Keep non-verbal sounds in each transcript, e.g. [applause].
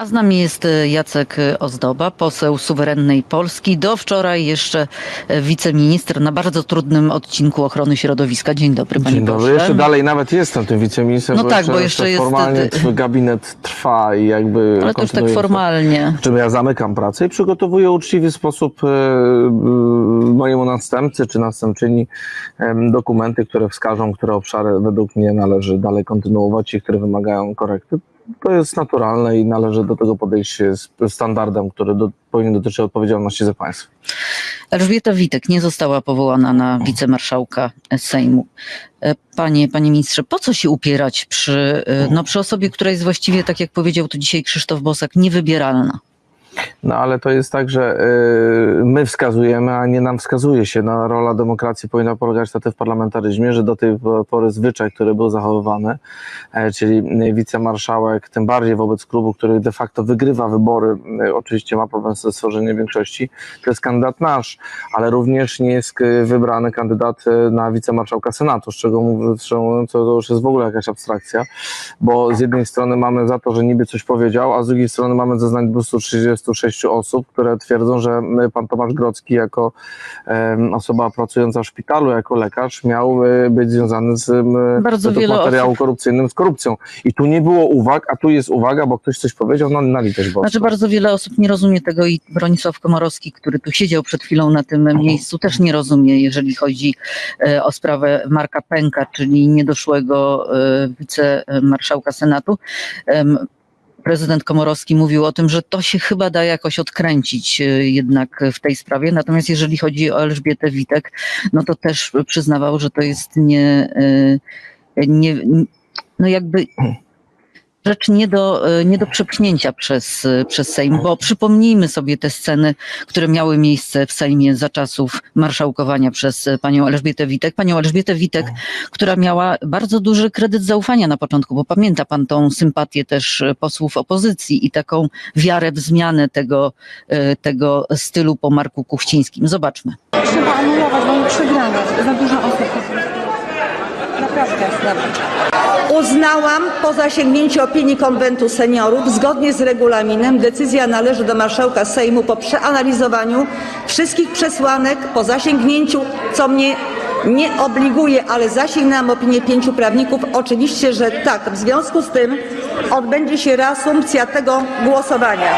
A z nami jest e, Jacek Ozdoba, poseł suwerennej Polski. Do wczoraj jeszcze e, wiceminister na bardzo trudnym odcinku ochrony środowiska. Dzień dobry, panie Dzień dobry. pośle. Jeszcze dalej nawet jestem tym wiceministrem, No tak, bo jeszcze jeszcze jest- formalnie twój gabinet trwa i jakby Ale to już tak formalnie. Czym ja zamykam pracę i przygotowuję uczciwy sposób mojemu następcy czy następczyni dokumenty, które wskażą, które obszary według mnie należy dalej kontynuować i które wymagają korekty. To jest naturalne i należy do tego podejść z standardem, który do, powinien dotyczyć odpowiedzialności za państwo. Elżbieta Witek nie została powołana na wicemarszałka Sejmu. E, Panie, panie ministrze, po co się upierać przy, e, no, przy osobie, która jest właściwie, tak jak powiedział tu dzisiaj Krzysztof Bosak, niewybieralna? No ale to jest tak, że y, my wskazujemy, a nie nam wskazuje się. No, rola demokracji powinna polegać na tym w parlamentaryzmie, że do tej pory zwyczaj, który był zachowywany, e, czyli wicemarszałek, tym bardziej wobec klubu, który de facto wygrywa wybory, oczywiście ma problem ze stworzeniem większości, to jest kandydat nasz, ale również nie jest y, wybrany kandydat y, na wicemarszałka Senatu, z czego to, to już jest w ogóle jakaś abstrakcja, bo z jednej strony mamy za to, że niby coś powiedział, a z drugiej strony mamy zeznań 236 osób, które twierdzą, że y, pan Tomasz Grocki jako osoba pracująca w szpitalu, jako lekarz miał y, być związany z Bardzo wiele materiału osób- korupcyjnym z korupcją. I tu nie było uwag, a tu jest uwaga, bo ktoś coś powiedział, no na litość boską. Znaczy bardzo wiele osób nie rozumie tego i Bronisław Komorowski, który tu siedział przed chwilą na tym miejscu, też nie rozumie, jeżeli chodzi e, o sprawę Marka Pęka, czyli niedoszłego e, wicemarszałka Senatu. Prezydent Komorowski mówił o tym, że to się chyba da jakoś odkręcić e, jednak w tej sprawie. Natomiast jeżeli chodzi o Elżbietę Witek, no to też przyznawał, że to jest nie, e, nie no jakby rzecz nie do, e, nie do przepchnięcia przez, e, przez Sejm, bo przypomnijmy sobie te sceny, które miały miejsce w Sejmie za czasów marszałkowania przez e, panią Elżbietę Witek. Panią Elżbietę Witek, która miała bardzo duży kredyt zaufania na początku, bo pamięta pan tą sympatię też posłów opozycji i taką wiarę w zmianę tego, tego stylu po Marku Kuchcińskim. Zobaczmy. Trzeba anulować, bo oni przegrane. Za dużo osób. Naprawdę. Uznałam po zasięgnięciu opinii konwentu seniorów, zgodnie z regulaminem, decyzja należy do marszałka Sejmu po przeanalizowaniu wszystkich przesłanek, po zasięgnięciu, co mnie nie obliguje, ale zasięgnęłam opinię pięciu prawników. Oczywiście, że tak. W związku z tym odbędzie się reasumpcja tego głosowania.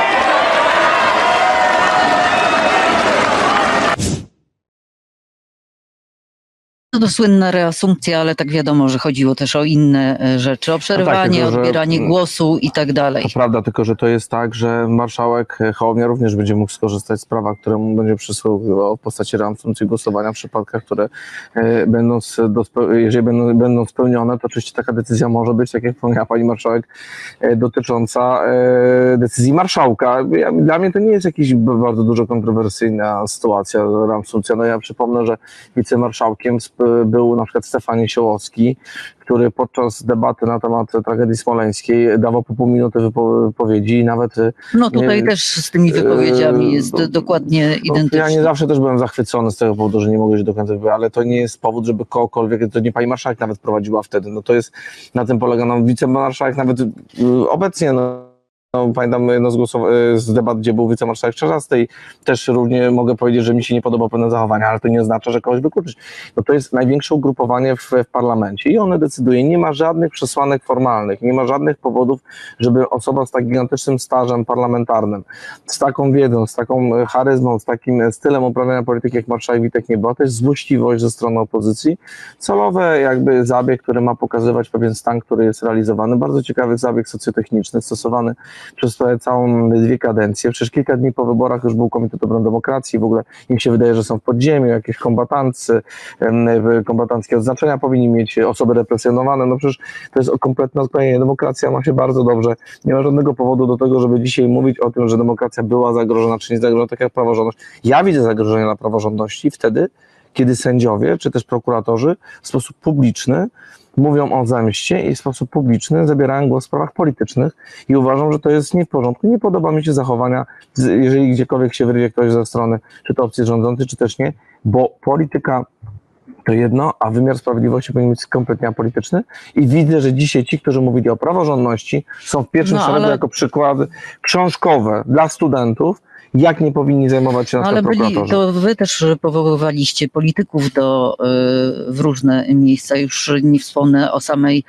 No to słynna reasumpcja, ale tak wiadomo, że chodziło też o inne e, rzeczy, o przerwanie, tylko, że- odbieranie głosu i tak dalej. To prawda, tylko że to jest tak, że marszałek Hołownia również będzie mógł skorzystać z prawa, które mu będzie przysługiwało w postaci reasumpcji głosowania w przypadkach, które e, będą, do, jeżeli będą, będą spełnione, to oczywiście taka decyzja może być, tak jak wspomniała pani marszałek, e, dotycząca e, decyzji marszałka. Ja, dla mnie to nie jest jakaś bardzo dużo kontrowersyjna sytuacja, reasumpcja. No ja przypomnę, że wicemarszałkiem był na przykład Stefanie Siołowski, który podczas debaty na temat tragedii smoleńskiej dawał po pół minuty wypo- wypowiedzi i nawet e, No tutaj nie- też z tymi wypowiedziami e, jest no, dokładnie identyczny. ja nie zawsze też byłem zachwycony z tego powodu, że nie mogę się do końca wypowiedzieć, ale to nie jest powód, żeby kogokolwiek, to nie pani marszałek nawet prowadziła wtedy, no to jest, na tym polega, no wicemarszałek nawet y, obecnie, no no, pamiętam jedno z, głosow- y, z debat, gdzie był wicemarszałek Czarzasty i też równie mogę powiedzieć, że mi się nie podoba pewne zachowania, ale to nie oznacza, że kogoś wykluczyć. No to jest największe ugrupowanie w, w parlamencie i one decyduje. Nie ma żadnych przesłanek formalnych, nie ma żadnych powodów, żeby osoba z tak gigantycznym stażem parlamentarnym, z taką wiedzą, z taką e, charyzmą, z takim e, stylem uprawiania polityki jak marszałek Witek nie była. Jest złośliwość ze strony opozycji. Celowe jakby zabieg, który ma pokazywać pewien stan, który jest realizowany. Bardzo ciekawy zabieg socjotechniczny, stosowany przez całą dwie kadencje. Przecież kilka dni po wyborach już był Komitet Obrony Demokracji. W ogóle im się wydaje, że są w podziemiu, jakieś kombatancy, kombatanckie odznaczenia powinni mieć osoby represjonowane. No przecież to jest kompletne odklejenie. Demokracja ma się bardzo dobrze. Nie ma żadnego powodu do tego, żeby dzisiaj mówić o tym, że demokracja była zagrożona, czy nie zagrożona, tak jak praworządność. Ja widzę zagrożenie dla praworządności wtedy, kiedy sędziowie, czy też prokuratorzy w sposób publiczny mówią o zemście i w sposób publiczny zabierają głos w sprawach politycznych i uważam, że to jest nie w porządku. Nie podoba mi się zachowania, jeżeli gdziekolwiek się wyrwie ktoś ze strony, czy to opcji rządzącej, czy też nie, bo polityka To jedno, a wymiar sprawiedliwości powinien być kompletnie apolityczny. I widzę, że dzisiaj ci, którzy mówili o praworządności, są w pierwszym No, szeregu ale- jako przykłady książkowe dla studentów, jak nie powinni zajmować się na No, ale byli, to wy też powoływaliście polityków do, y, w różne miejsca. Już nie wspomnę o samej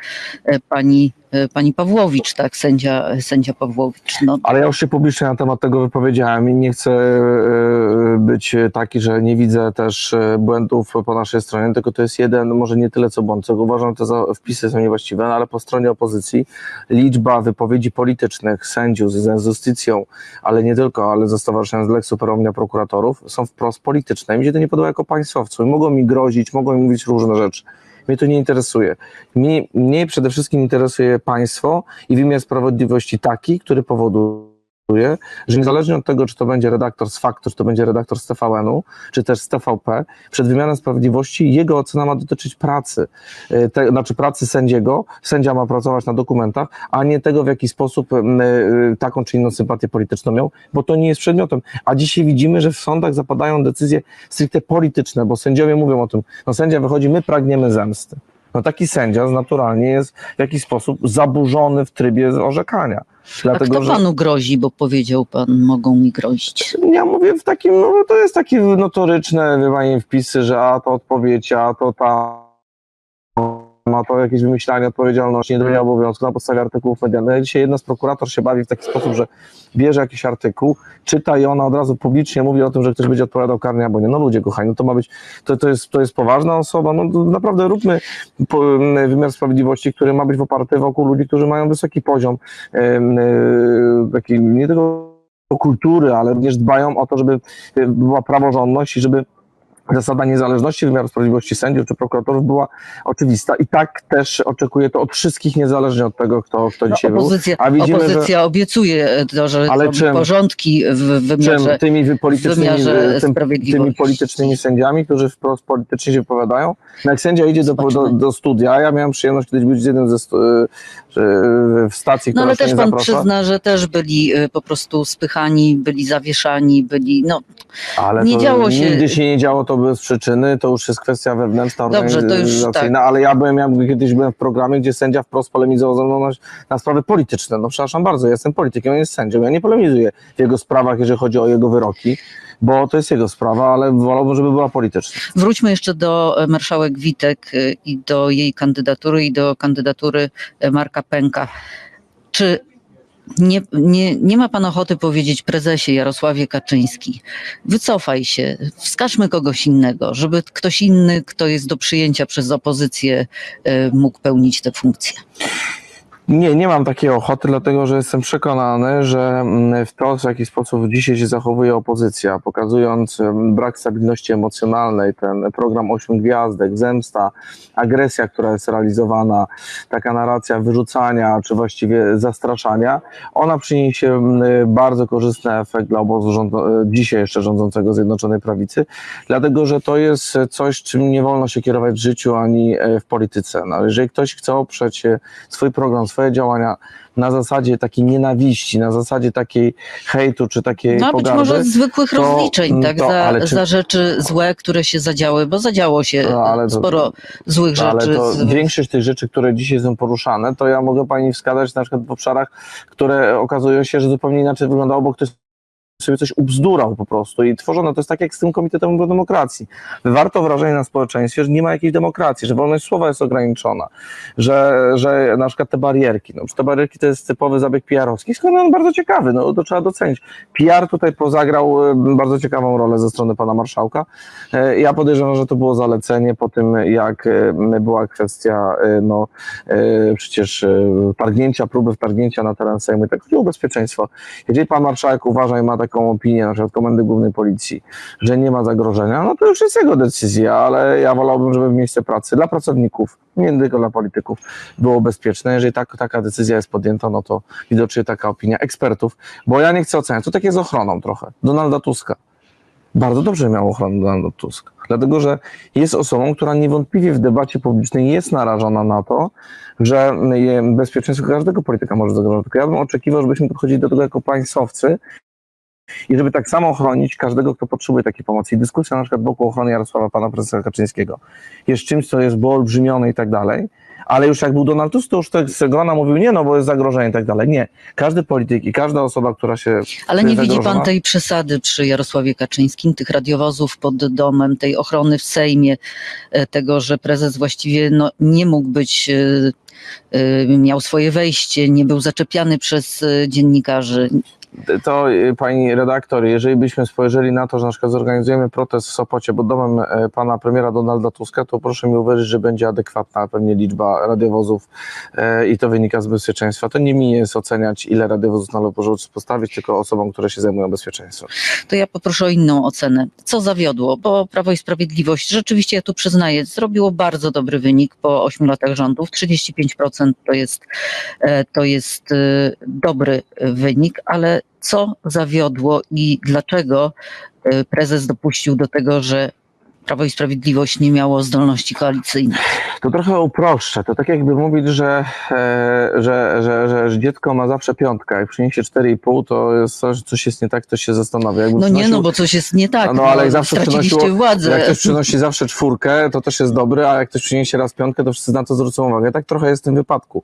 e, pani, pani Pawłowicz, tak, sędzia, sędzia Pawłowicz. No, Ale ja już się publicznie na temat tego wypowiedziałem i nie chcę e, być taki, że nie widzę też błędów po naszej stronie, tylko to jest jeden, może nie tyle co błąd, co uważam, te wpisy są niewłaściwe, no ale po stronie opozycji liczba wypowiedzi politycznych sędziów z justycją, ale nie tylko, ale ze stowarzyszeniem z Lex Superomnia prokuratorów są wprost polityczne. Mi się to nie podoba jako państwowcu i mogą mi grozić, mogą mi mówić różne rzeczy. Mnie to nie interesuje. Mnie, mnie przede wszystkim interesuje państwo i wymiar sprawiedliwości taki, który powoduje, że niezależnie od tego, czy to będzie redaktor z Faktu, czy to będzie redaktor z TVN-u, czy też z TVP, przed wymiarem sprawiedliwości jego ocena ma dotyczyć pracy, e, te, znaczy pracy sędziego. Sędzia ma pracować na dokumentach, a nie tego, w jaki sposób e, taką czy inną sympatię polityczną miał, bo to nie jest przedmiotem. A dzisiaj widzimy, że w sądach zapadają decyzje stricte polityczne, bo sędziowie mówią o tym, no sędzia wychodzi, my pragniemy zemsty. No taki sędzia naturalnie jest w jakiś sposób zaburzony w trybie orzekania. A Dlatego, kto że panu grozi, bo powiedział pan, mogą mi grozić. ja mówię w takim, no to jest takie notoryczne wywanie wpisy, że a to odpowiedź, a to ta ma to jakieś wymyślanie odpowiedzialności, nie do obowiązku na podstawie artykułów medialnych. Dzisiaj jedna z prokurator się bawi w taki sposób, że bierze jakiś artykuł, czyta i ona od razu publicznie mówi o tym, że ktoś będzie odpowiadał karnie albo nie. No ludzie kochani, no to ma być, to, to, jest, to jest poważna osoba, no naprawdę róbmy po, wymiar sprawiedliwości, który ma być oparty wokół ludzi, którzy mają wysoki poziom e, taki nie tylko kultury, ale również dbają o to, żeby e, była praworządność i żeby zasada niezależności wymiaru sprawiedliwości sędziów czy prokuratorów była oczywista i tak też oczekuję to od wszystkich, niezależnie od tego, kto, kto No, dzisiaj był. opozycja, A widzimy, że- opozycja obiecuje to, że Ale czym? porządki w Czym wymiarze tymi wy- politycznymi, wymiarze tym, tymi politycznymi sędziami, którzy wprost politycznie się wypowiadają. No jak sędzia idzie do, do, do studia, ja miałem przyjemność kiedyś być z jednym ze stu, w stacji, No która ale się też pan zaprasza. przyzna, że też byli y, po prostu spychani, byli zawieszani, byli, no Ale Nie działo się- Nigdy się nie działo to bez przyczyny, to już jest kwestia wewnętrzna, Dobrze, to już organizacyjna, tak. ale ja byłem, ja kiedyś byłem w programie, gdzie sędzia wprost polemizował ze mną na, na sprawy polityczne. No przepraszam bardzo, ja jestem politykiem, on jest sędzią, ja nie polemizuję w jego sprawach, jeżeli chodzi o jego wyroki, bo to jest jego sprawa, ale wolałbym, żeby była polityczna. Wróćmy jeszcze do e, marszałek Witek y, i do jej kandydatury i do kandydatury e, Marka Pęka. Czy nie, nie, nie ma pan ochoty powiedzieć prezesie Jarosławie Kaczyński, wycofaj się, wskażmy kogoś innego, żeby ktoś inny, kto jest do przyjęcia przez opozycję, e, mógł pełnić tę funkcję. Nie, nie mam takiej ochoty, dlatego że jestem przekonany, że mm, w to, w jaki sposób dzisiaj się zachowuje opozycja, pokazując brak stabilności emocjonalnej, ten program Ośmiu Gwiazdek, zemsta, agresja, która jest realizowana, taka narracja wyrzucania, czy właściwie zastraszania, ona przyniesie mm, bardzo korzystny efekt dla obozu rząd- dzisiaj jeszcze rządzącego Zjednoczonej Prawicy, dlatego że to jest coś, czym nie wolno się kierować w życiu ani e, w polityce. No, jeżeli ktoś chce oprzeć swój program, swoje działania na zasadzie takiej nienawiści, na zasadzie takiej hejtu, czy takiej No a być pogardy, może zwykłych to- rozliczeń, tak, to- za, ale czy- za rzeczy złe, które się zadziały, bo zadziało się No, ale to- sporo złych ale rzeczy. to z- większość tych rzeczy, które dzisiaj są poruszane, to ja mogę pani wskazać na przykład w obszarach, które okazują się, że zupełnie inaczej wyglądało, bo ktoś sobie coś ubzdurał po prostu i tworzono, to jest tak jak z tym Komitetem Demokracji. Wywarto wrażenie na społeczeństwie, że nie ma jakiejś demokracji, że wolność słowa jest ograniczona, że, że na przykład te barierki, no, te barierki to jest typowy zabieg PR-owski, skoro on bardzo ciekawy, no to trzeba docenić. PR tutaj pozagrał bardzo ciekawą rolę ze strony pana marszałka. E, Ja podejrzewam, że to było zalecenie po tym, jak była kwestia e, no, e, przecież e, targnięcia, próby wtargnięcia na teren Sejmu i tak chodzi o bezpieczeństwo. Jeżeli pan marszałek uważa i ma taką opinię, na przykład Komendy Głównej Policji, że nie ma zagrożenia, no to już jest jego decyzja, ale ja wolałbym, żeby w miejsce pracy dla pracowników, nie tylko dla polityków, było bezpieczne. Jeżeli tak, taka decyzja jest podjęta, no to widocznie taka opinia ekspertów, bo ja nie chcę oceniać, to tak jest z ochroną trochę, Donalda Tuska. Bardzo dobrze miał ochronę Donald Tusk, dlatego że jest osobą, która niewątpliwie w debacie publicznej jest narażona na to, że je- bezpieczeństwo każdego polityka może zagrożać. Tylko ja bym oczekiwał, żebyśmy podchodzili do tego jako państwowcy I żeby tak samo chronić każdego, kto potrzebuje takiej pomocy. I dyskusja na przykład wokół ochrony Jarosława pana prezesa Kaczyńskiego jest czymś, co jest było olbrzymione i tak dalej. Ale już jak był Donald Tusk, to już tak z grona mówił, nie no, bo jest zagrożenie i tak dalej. Nie. Każdy polityk i każda osoba, która się Ale nie widzi zagrożona- pan tej przesady przy Jarosławie Kaczyńskim, tych radiowozów pod domem, tej ochrony w Sejmie, e, tego, że prezes właściwie no, nie mógł być, e, e, miał swoje wejście, nie był zaczepiany przez dziennikarzy. To y, pani redaktor, jeżeli byśmy spojrzeli na to, że na przykład zorganizujemy protest w Sopocie pod domem e, pana premiera Donalda Tuska, to proszę mi uwierzyć, że będzie adekwatna pewnie liczba radiowozów e, i to wynika z bezpieczeństwa. To nie mi jest oceniać, ile radiowozów należy postawić, tylko osobom, które się zajmują bezpieczeństwem. To ja poproszę o inną ocenę. Co zawiodło? Bo Prawo i Sprawiedliwość, rzeczywiście ja tu przyznaję, zrobiło bardzo dobry wynik po 8 latach rządów. 35% to jest, e, to jest dobry wynik, ale co zawiodło i dlaczego e, prezes dopuścił do tego, że Prawo i Sprawiedliwość nie miało zdolności koalicyjnych? To trochę uproszczę. To tak jakby mówić, że, e, że, że, że, dziecko ma zawsze piątkę, jak przyniesie 4,5, to jest coś, coś jest nie tak, to się zastanawia. Jakby No nie, no bo coś jest nie tak. No, ale zawsze przynosiło- władzę. Jak ktoś przynosi zawsze czwórkę, to też jest dobry, a jak ktoś przyniesie raz piątkę, to wszyscy na to zwrócą uwagę. Tak trochę jest w tym wypadku.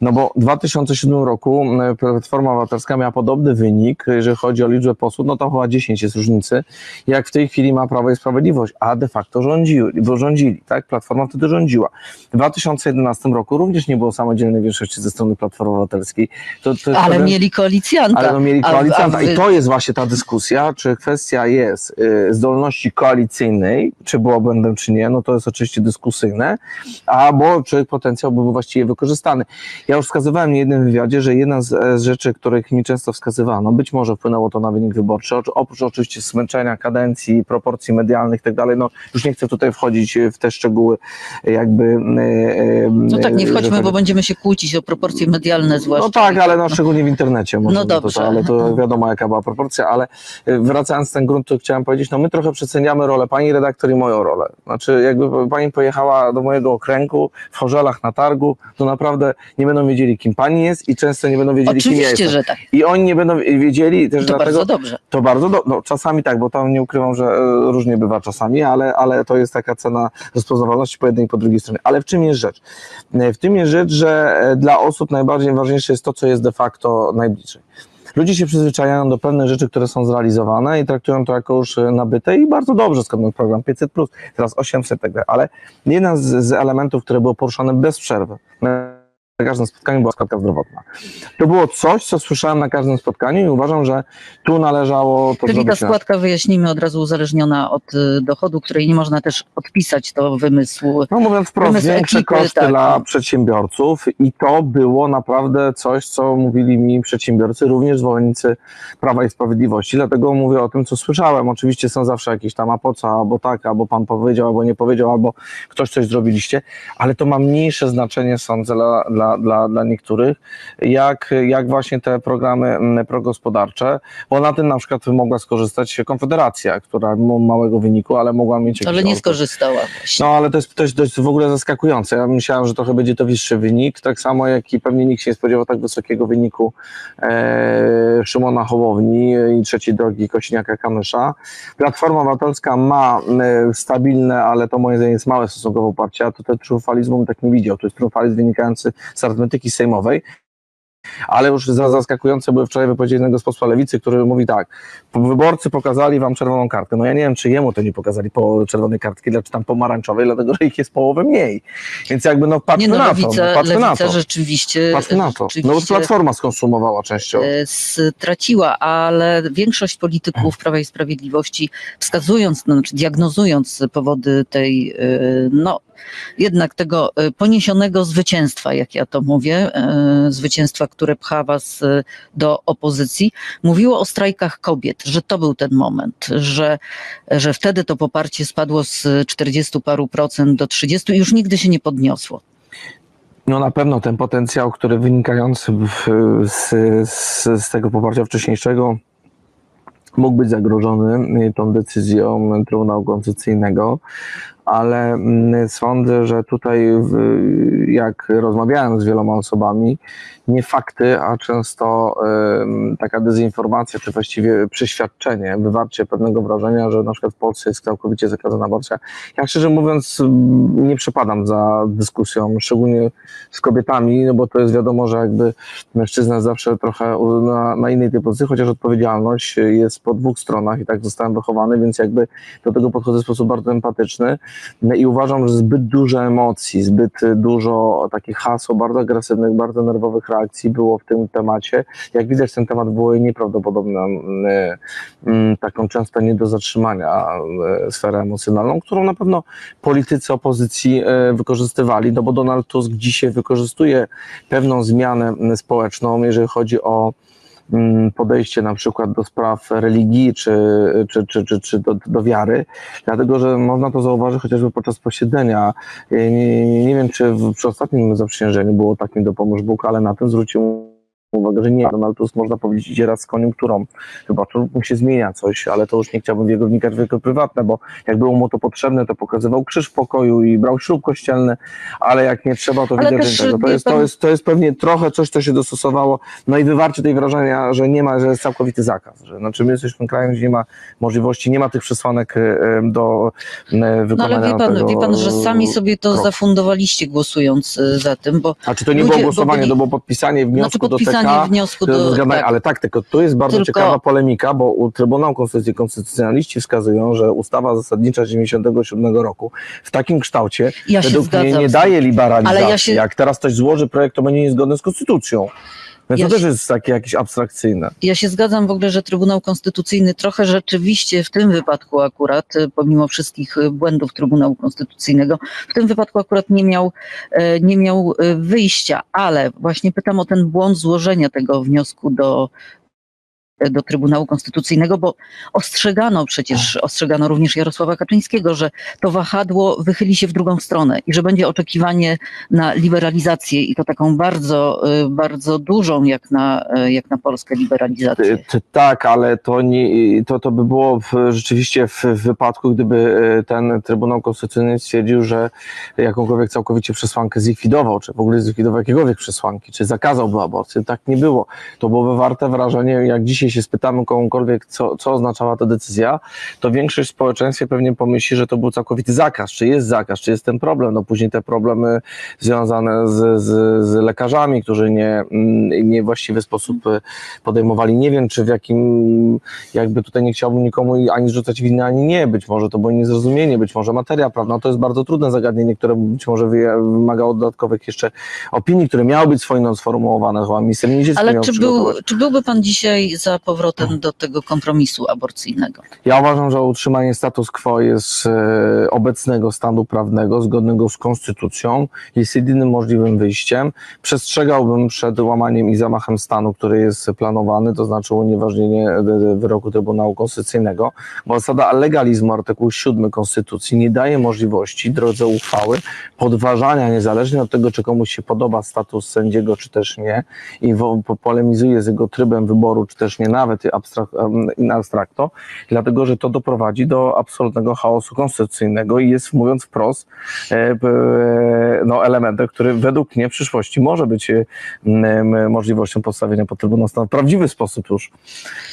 No bo w 2007 roku Platforma Obywatelska miała podobny wynik, jeżeli chodzi o liczbę posłów, no tam chyba 10 jest różnicy, jak w tej chwili ma Prawo i Sprawiedliwość, a de facto rządziły, bo rządzili, tak? Platforma wtedy rządziła. W 2011 roku również nie było samodzielnej większości ze strony Platformy Obywatelskiej. To, to Ale pewien- mieli koalicjanta. ale no mieli A- a koalicjanta wy- i to jest właśnie ta dyskusja, czy kwestia jest y, zdolności koalicyjnej, czy było błędem, czy nie, no to jest oczywiście dyskusyjne, albo czy potencjał był właściwie wykorzystany. Ja już wskazywałem w jednym wywiadzie, że jedna z, z rzeczy, których mi często wskazywano, być może wpłynęło to na wynik wyborczy, oprócz- oczywiście zmęczenia kadencji, proporcji medialnych i tak dalej, no już nie chcę tutaj wchodzić w te szczegóły jakby... y, y, No tak, nie wchodźmy, tak- bo będziemy się kłócić o proporcje medialne zwłaszcza. no tak, ale no, szczególnie w internecie. Może No to- dobrze. To, ale to wiadomo, jaka była proporcja, ale wracając z ten grunt, to chciałem powiedzieć, no my trochę przeceniamy rolę pani redaktor i moją rolę. Znaczy, jakby pani pojechała do mojego okręgu w Chorzelach na targu, to naprawdę nie będą wiedzieli, kim pani jest i często nie będą wiedzieli, kim ja Oczywiście, jestem. że tak. I oni nie będą wiedzieli też To dlatego, bardzo dobrze. to bardzo, do, no czasami tak, bo tam nie ukrywam, że e, różnie bywa czasami, ale, ale to jest taka cena rozpoznawalności po jednej i po drugiej stronie. Ale w czym jest rzecz? W tym jest rzecz, że e, dla osób najbardziej ważniejsze jest to, co jest de facto najbliżej. Ludzie się przyzwyczajają do pewnych rzeczy, które są zrealizowane i traktują to jako już e, nabyte i bardzo dobrze, skąd ten program 500+, teraz 800 i tak. Ale jeden z, z elementów, które było poruszane bez przerwy, na każdym spotkaniu była składka zdrowotna. To było coś, co słyszałem na każdym spotkaniu i uważam, że tu należało to Czyli ta zrobić. na- składka, wyjaśnijmy, od razu uzależniona od y, dochodu, której nie można też odpisać, to wymysł. No mówiąc wprost, Wymysł większe ekipy, koszty tak. dla przedsiębiorców i to było naprawdę coś, co mówili mi przedsiębiorcy, również zwolennicy Prawa i Sprawiedliwości, dlatego mówię o tym, co słyszałem. Oczywiście są zawsze jakieś tam, a po co, albo tak, albo pan powiedział, albo nie powiedział, albo ktoś coś zrobiliście, ale to ma mniejsze znaczenie, sądzę, dla, dla, dla, dla niektórych, jak, jak właśnie te programy mm, progospodarcze, bo na tym na przykład mogła skorzystać Konfederacja, która ma małego wyniku, ale mogła mieć Ale nie skorzystała właśnie. No ale to jest, to, jest, to jest w ogóle zaskakujące. Ja myślałem, że trochę będzie to wyższy wynik, tak samo jak i pewnie nikt się nie spodziewał tak wysokiego wyniku e, Szymona Hołowni i trzeciej drogi Kośniaka-Kamysza. Platforma Obywatelska ma stabilne, ale to moim zdaniem jest małe stosunkowo poparcie, a tutaj triumfalizmu bym tak nie widział. To jest triumfalizm wynikający z arytmetyki sejmowej. Ale już za- zaskakujące były wczoraj wypowiedzi jednego z posła lewicy, który mówi tak, wyborcy pokazali wam czerwoną kartkę. No ja nie wiem, czy jemu to nie pokazali po czerwonej kartki, czy tam pomarańczowej, dlatego że ich jest połowę mniej. Więc jakby no patrzmy nie no, na to, no, patrzmy na to. rzeczywiście, Patrzmy na to. No bo Platforma skonsumowała częściowo. e, straciła, ale większość polityków Prawa i Sprawiedliwości wskazując, no, znaczy diagnozując powody tej, e, no jednak tego e, poniesionego zwycięstwa, jak ja to mówię, e, zwycięstwa, które pcha was e, do opozycji, mówiło o strajkach kobiet, że to był ten moment, że, że wtedy to poparcie spadło z 40 paru procent do 30 i już nigdy się nie podniosło. No na pewno ten potencjał, który wynikający z, z, z tego poparcia wcześniejszego mógł być zagrożony tą decyzją Trybunału Konstytucyjnego, ale mm, sądzę, że tutaj jak rozmawiałem z wieloma osobami, nie fakty, a często taka dezinformacja, czy właściwie przeświadczenie, wywarcie pewnego wrażenia, że na przykład w Polsce jest całkowicie zakazana aborcja. Ja szczerze mówiąc nie przepadam za dyskusją, szczególnie z kobietami, no bo to jest wiadomo, że jakby mężczyzna zawsze trochę na, na innej tej pozycji, chociaż odpowiedzialność jest po dwóch stronach i tak zostałem wychowany, więc jakby do tego podchodzę w sposób bardzo empatyczny i uważam, że zbyt dużo emocji, zbyt dużo takich haseł bardzo agresywnych, bardzo nerwowych reakcji było w tym temacie. Jak widać, ten temat był nieprawdopodobną, mm, mm, taką często nie do zatrzymania e, sferę emocjonalną, którą na pewno politycy opozycji e, wykorzystywali, no bo Donald Tusk dzisiaj wykorzystuje pewną zmianę mm, społeczną, jeżeli chodzi o podejście na przykład do spraw religii czy, czy, czy, czy, czy do, do wiary, dlatego że można to zauważyć chociażby podczas posiedzenia. Nie, nie, nie wiem, czy w, przy ostatnim zaprzysiężeniu było takim dopomóż Bóg, ale na tym zwrócił uwagę, że nie. Donald Tusk można powiedzieć idzie raz z koniunkturą. Chyba to mu się zmienia coś, ale to już nie chciałbym w jego wnikać w jego prywatne, bo jak było mu to potrzebne, to pokazywał krzyż w pokoju i brał ślub kościelny, ale jak nie trzeba, to Ale widać, że nie tego. To jest, to, jest, to jest pewnie trochę coś, co się dostosowało, no i wywarcie tej wrażenia, że nie ma, że jest całkowity zakaz. Że, znaczy my jesteśmy krajem, gdzie nie ma możliwości, nie ma tych przesłanek e, e, do e, No wykonania ale wie pan, tego, wie pan, że sami sobie to kroku. zafundowaliście głosując za tym, bo A czy to nie ludzie- było głosowanie, byli- to było podpisanie wniosku znaczy do podpisanie Wniosku do... tak, ale tak, tylko tu jest bardzo Tylko- ciekawa polemika, bo u Trybunału Konstytucji konstytucjonaliści wskazują, że ustawa zasadnicza z 97 roku w takim kształcie ja według mnie nie daje liberalizacji. Ale ja się- Jak teraz ktoś złoży projekt, to będzie niezgodny z konstytucją. Więc Ja to też jest takie jakieś abstrakcyjne. Ja się zgadzam w ogóle, że Trybunał Konstytucyjny trochę rzeczywiście w tym wypadku akurat, y, pomimo wszystkich y, błędów Trybunału Konstytucyjnego, w tym wypadku akurat nie miał, e, nie miał y, wyjścia, ale właśnie pytam o ten błąd złożenia tego wniosku do, do Trybunału Konstytucyjnego, bo ostrzegano przecież, ostrzegano również Jarosława Kaczyńskiego, że to wahadło wychyli się w drugą stronę i że będzie oczekiwanie na liberalizację i to taką bardzo, y, bardzo dużą jak na, y, jak na Polskę liberalizację. Tak, ale to, nie, to, to by było w, rzeczywiście w, w wypadku, gdyby e, ten Trybunał Konstytucyjny stwierdził, że jakąkolwiek całkowicie przesłankę zlikwidował, czy w ogóle zlikwidował jakiekolwiek przesłanki, czy zakazałby aborcji. Tak nie było. To byłoby warte wrażenie, jak dzisiaj się spytamy kogokolwiek, co, co oznaczała ta decyzja, to większość w społeczeństwie pewnie pomyśli, że to był całkowity zakaz, czy jest zakaz, czy jest ten problem. No później te problemy związane z, z, z lekarzami, którzy nie, mm, nie właściwy sposób podejmowali. Nie wiem, czy w jakim, jakby tutaj nie chciałbym nikomu ani zrzucać winy, ani nie. Być może to było niezrozumienie, być może materia prawna. To jest bardzo trudne zagadnienie, które być może wymagało dodatkowych jeszcze opinii, które miały być swoją sformułowane. Chyba minister Niedzielski Ale czy, był, czy byłby pan dzisiaj za powrotem do tego kompromisu aborcyjnego? Ja uważam, że utrzymanie status quo jest e, obecnego stanu prawnego, zgodnego z konstytucją, jest jedynym możliwym wyjściem. Przestrzegałbym przed łamaniem i zamachem stanu, który jest planowany, to znaczy unieważnienie e, wyroku Trybunału Konstytucyjnego, bo zasada legalizmu artykuł 7 Konstytucji nie daje możliwości, drodze uchwały, podważania niezależnie od tego, czy komuś się podoba status sędziego, czy też nie, i polemizuje z jego trybem wyboru, czy też nie, nawet in abstracto, dlatego że to doprowadzi do absolutnego chaosu konstytucyjnego i jest, mówiąc wprost, e, e, no, elementem, który według mnie w przyszłości może być e, możliwością postawienia pod Trybunał Stanu w prawdziwy sposób już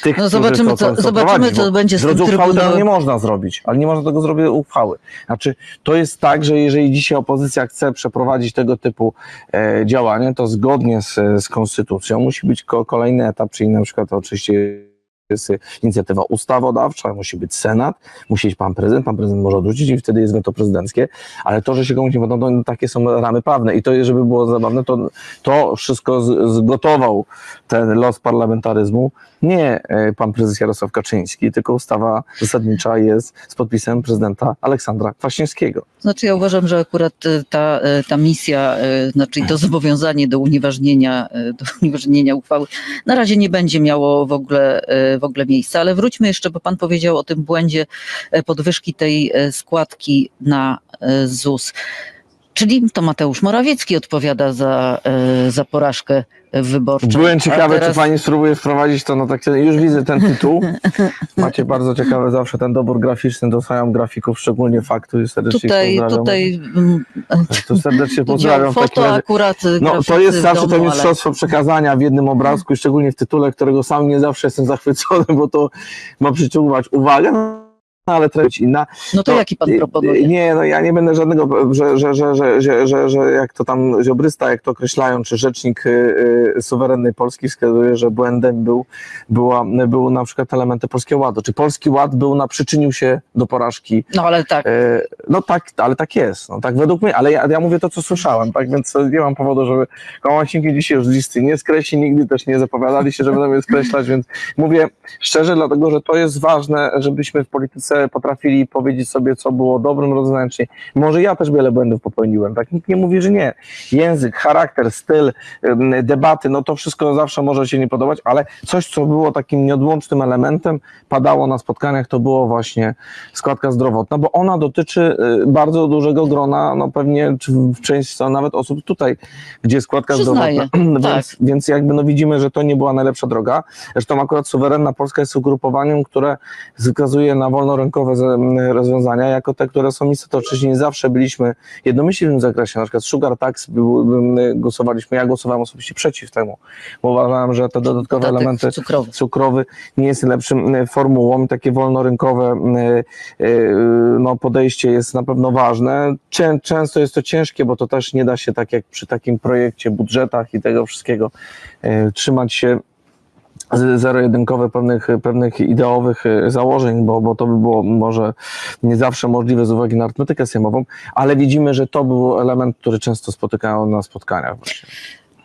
tych, No którzy zobaczymy, to, co- zobaczymy, co będzie z tym uchwały tego nie można zrobić, ale nie można tego zrobić uchwały. Znaczy, to jest tak, że jeżeli dzisiaj opozycja chce przeprowadzić tego typu e, działania, to zgodnie z, z konstytucją musi być ko, kolejny etap, czyli na przykład oczywiście year. Jest inicjatywa ustawodawcza, musi być Senat, musi być pan prezydent, pan prezydent może odrzucić i wtedy jest weto prezydenckie, ale to, że się komuś nie podoba, no, takie są ramy prawne i to, żeby było zabawne, to, to wszystko zgotował ten los parlamentaryzmu nie e, pan prezes Jarosław Kaczyński, tylko ustawa zasadnicza jest z podpisem prezydenta Aleksandra Kwaśniewskiego. Znaczy ja uważam, że akurat y, ta, y, ta misja, znaczy to zobowiązanie do unieważnienia, do [laughs] unieważnienia uchwały na razie nie będzie miało w ogóle, w ogóle miejsca, ale wróćmy jeszcze, bo pan powiedział o tym błędzie y, podwyżki tej y, składki na y, ZUS. Czyli to Mateusz Morawiecki odpowiada za, e, za porażkę wyborczą. Byłem ciekawy, teraz- czy pani spróbuje wprowadzić to na takie. Już widzę ten tytuł. [laughs] Macie bardzo ciekawy zawsze ten dobór graficzny, doceniam grafików, szczególnie faktu i serdecznie Tutaj, pozdrawiam. tutaj Tu serdecznie tu [laughs] pozdrawiam. foto akurat No to jest zawsze to domu, ale- mistrzostwo przekazania w jednym obrazku, szczególnie w tytule, którego sam nie zawsze jestem zachwycony, bo to ma przyciągać uwagę. No, ale treść inna. No to No, jaki pan y, proponuje? Nie, no ja nie będę żadnego, że, że, że, że, że, że, że jak to tam ziobrysta, jak to określają, czy rzecznik y, y, suwerennej Polski wskazuje, że błędem był, była, był na przykład elementy Polskiego Ładu. Czy Polski Ład był na, przyczynił się do porażki No ale tak, E, No tak, ale tak jest. No, tak według mnie, ale ja, ja mówię to, co słyszałem, tak więc nie mam powodu, żeby Kołasinki dzisiaj już listy nie skreśli, nigdy też nie zapowiadali się, że będą je skreślać, więc mówię szczerze, dlatego że to jest ważne, żebyśmy w polityce potrafili powiedzieć sobie, co było dobrym rozwiązaniem, czy nie. Może ja też wiele błędów popełniłem, tak? Nikt nie mówi, że nie. Język, charakter, styl, debaty, no to wszystko zawsze może się nie podobać, ale coś, co było takim nieodłącznym elementem, padało na spotkaniach, to było właśnie składka zdrowotna, bo ona dotyczy y, bardzo dużego grona, no pewnie w części nawet osób tutaj, gdzie składka Przyznaję, zdrowotna. [clears throat] tak. więc, więc jakby no widzimy, że to nie była najlepsza droga. Zresztą akurat suwerenna Polska jest ugrupowaniem, które wskazuje na wolnorynkowe z- m, rozwiązania, jako te, które są istotne. Oczywiście nie zawsze byliśmy jednomyślni w tym zakresie. Na przykład sugar tax głosowaliśmy, ja głosowałem osobiście przeciw temu, bo uważałem, że te dodatkowe podatek elementy cukrowy. cukrowy nie jest najlepszym y, formułą takie wolnorynkowe y, no, podejście jest na pewno ważne. Często jest to ciężkie, bo to też nie da się tak jak przy takim projekcie, budżetach i tego wszystkiego trzymać się zero-jedynkowe pewnych, pewnych ideowych y, założeń, bo, bo to by było może nie zawsze możliwe z uwagi na arytmetykę sejmową, ale widzimy, że to był element, który często spotykają na spotkaniach właśnie.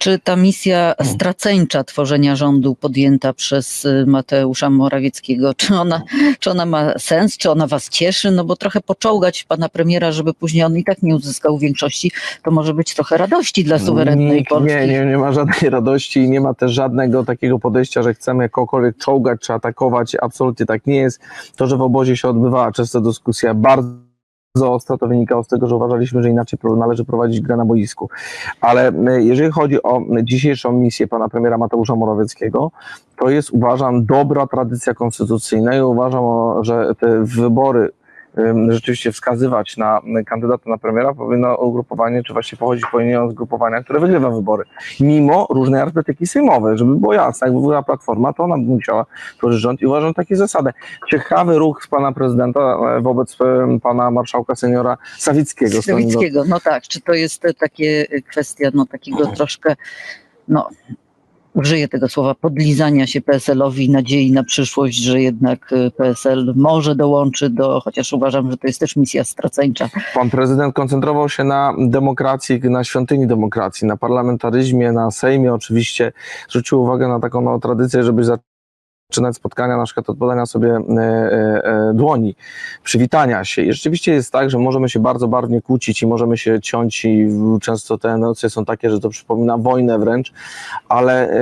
Czy ta misja straceńcza tworzenia rządu podjęta przez y, Mateusza Morawieckiego, czy ona, czy ona ma sens, czy ona was cieszy? No bo trochę poczołgać pana premiera, żeby później on i tak nie uzyskał większości, to może być trochę radości dla suwerennej Nikt Polski. Nie, nie, nie ma żadnej [laughs] radości i nie ma też żadnego takiego podejścia, że chcemy kogokolwiek czołgać czy atakować. Absolutnie tak nie jest. To, że w obozie się odbywała często dyskusja bardzo ostra, to wynikało z tego, że uważaliśmy, że inaczej należy prowadzić grę na boisku. Ale jeżeli chodzi o dzisiejszą misję pana premiera Mateusza Morawieckiego, to jest uważam dobra tradycja konstytucyjna i uważam, że te wybory rzeczywiście wskazywać na kandydata na premiera, powinno ugrupowanie, czy właściwie pochodzić powinien od zgrupowania, które wygrywa wybory. Mimo różnej arytmetyki sejmowej, żeby było jasne, jakby była platforma, to ona by musiała tworzyć rząd i uważam takie zasady. Ciekawy ruch z pana prezydenta e, wobec pana marszałka seniora Sawickiego. Sawickiego, no tak, czy to jest e, takie e, kwestia no takiego [clears throat] troszkę, no użyję tego słowa, podlizania się PSL-owi, nadziei na przyszłość, że jednak e, PSL może dołączy do, chociaż uważam, że to jest też misja straceńcza. Pan prezydent koncentrował się na demokracji, na świątyni demokracji, na parlamentaryzmie, na Sejmie oczywiście. Zwrócił uwagę na taką no, tradycję, żeby zaczynać spotkania na przykład od podania sobie e, e, e, dłoni, przywitania się. I rzeczywiście jest tak, że możemy się bardzo barwnie kłócić i możemy się ciąć i często te emocje są takie, że to przypomina wojnę wręcz, ale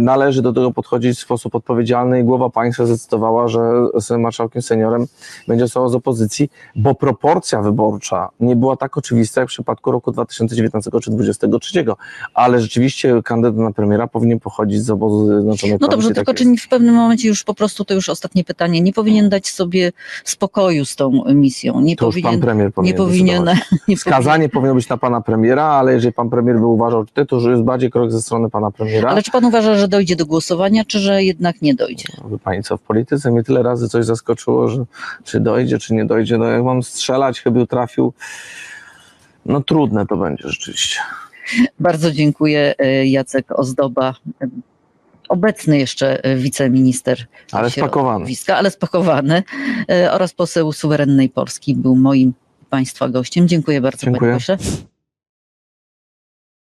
należy do tego podchodzić w sposób odpowiedzialny i głowa państwa zdecydowała, że z marszałkiem seniorem będzie osoba z opozycji, bo proporcja wyborcza nie była tak oczywista jak w przypadku roku 2019 czy 2023, ale rzeczywiście kandydat na premiera powinien pochodzić z obozu Zjednoczonej No dobrze, tylko tak czy w pewnym momencie już po prostu, to już ostatnie pytanie, nie powinien dać sobie spokoju z tą misją? Nie To już pan powinien, premier nie powinien powinien, [laughs] nie powinien Wskazanie powinno być na pana premiera, ale jeżeli pan premier by uważał, że to, już jest bardziej krok ze strony pana premiera. Ale czy pan uważa, że dojdzie do głosowania, czy że jednak nie dojdzie? Wie pani co, w polityce mnie tyle razy coś zaskoczyło, że czy dojdzie, czy nie dojdzie. No jak mam strzelać, chyba trafił. No trudne to będzie rzeczywiście. Bardzo dziękuję. e, Jacek Ozdoba, obecny jeszcze e, wiceminister Ale spakowany. środowiska, ale spakowany e, oraz poseł suwerennej Polski był moim państwa gościem. Dziękuję bardzo, Dziękuję. panie pośle.